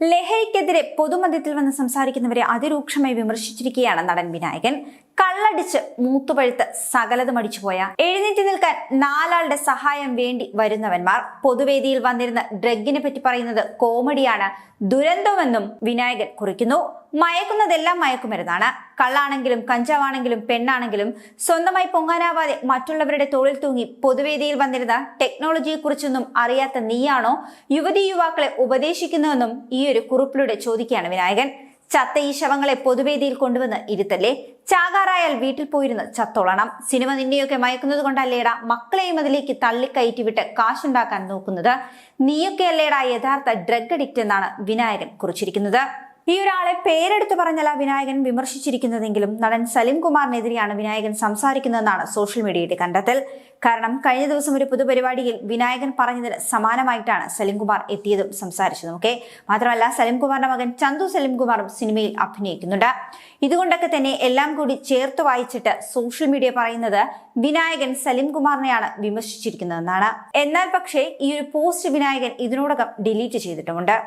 ലഹരിക്കെതിരെ പൊതുമധ്യത്തിൽ വന്ന് സംസാരിക്കുന്നവരെ അതിരൂക്ഷമായി വിമർശിച്ചിരിക്കുകയാണ് നടൻ വിനായകൻ. കള്ളടിച്ച് മൂത്തുപഴുത്ത് സകലതും അടിച്ചുപോയ എഴുന്നേറ്റ് നിൽക്കാൻ നാലാളുടെ സഹായം വേണ്ടി വരുന്നവന്മാർ. പൊതുവേദിയിൽ വന്നിരുന്ന ഡ്രഗിനെ പറ്റി പറയുന്നത് കോമഡിയാണ്. ദുരന്തമെന്നും വിനായകൻ കുറിക്കുന്നു. മയക്കുന്നതെല്ലാം മയക്കുമരുന്നാണ്. കള്ളാണെങ്കിലും കഞ്ചാവാണെങ്കിലും പെണ്ണാണെങ്കിലും സ്വന്തമായി പൊങ്ങാനാവാതെ മറ്റുള്ളവരുടെ തോളിൽ തൂങ്ങി പൊതുവേദിയിൽ വന്നിരുന്ന ടെക്നോളജിയെക്കുറിച്ചൊന്നും അറിയാത്ത നീയാണോ യുവതി യുവാക്കളെ ഉപദേശിക്കുന്നതെന്നും ഈ ഒരു കുറിപ്പിലൂടെ ചോദിക്കുകയാണ് വിനായകൻ. ചത്ത ഈ ശവങ്ങളെ പൊതുവേദിയിൽ കൊണ്ടുവന്ന് ഇരുത്തല്ലേ? ചാകാറായാൽ വീട്ടിൽ പോയിരുന്ന് ചത്തോളണം. സിനിമ നിന്നെയൊക്കെ മയക്കുന്നത് കൊണ്ടല്ലേടാ മക്കളെയും അതിലേക്ക് തള്ളിക്കയറ്റി വിട്ട് കാശുണ്ടാക്കാൻ നോക്കുന്നത്? നീയൊക്കെ അല്ലേടാ യഥാർത്ഥ ഡ്രഗ് അഡിക്റ്റ് എന്നാണ് വിനായകൻ കുറിച്ചിരിക്കുന്നത്. ഈ ഒരാളെ പേരെടുത്ത് പറഞ്ഞല്ല വിനായകൻ വിമർശിച്ചിരിക്കുന്നതെങ്കിലും നടൻ സലിം കുമാറിനെതിരെയാണ് വിനായകൻ സംസാരിക്കുന്നതെന്നാണ് സോഷ്യൽ മീഡിയയുടെ കണ്ടെത്തൽ. കാരണം കഴിഞ്ഞ ദിവസം ഒരു പൊതുപരിപാടിയിൽ വിനായകൻ പറഞ്ഞതിന് സമാനമായിട്ടാണ് സലിംകുമാർ എത്തിയതും സംസാരിച്ചതും ഒക്കെ മാത്രമല്ല സലിംകുമാറിന്റെ മകൻ ചന്തു സലിംകുമാറും സിനിമയിൽ അഭിനയിക്കുന്നുണ്ട്. ഇതുകൊണ്ടൊക്കെ തന്നെ എല്ലാം കൂടി ചേർത്ത് വായിച്ചിട്ട് സോഷ്യൽ മീഡിയ പറയുന്നത് വിനായകൻ സലിംകുമാറിനെയാണ് വിമർശിച്ചിരിക്കുന്നതെന്നാണ്. എന്നാൽ പക്ഷേ ഈ ഒരു പോസ്റ്റ് വിനായകൻ ഇതിനോടകം ഡിലീറ്റ് ചെയ്തിട്ടുമുണ്ട്.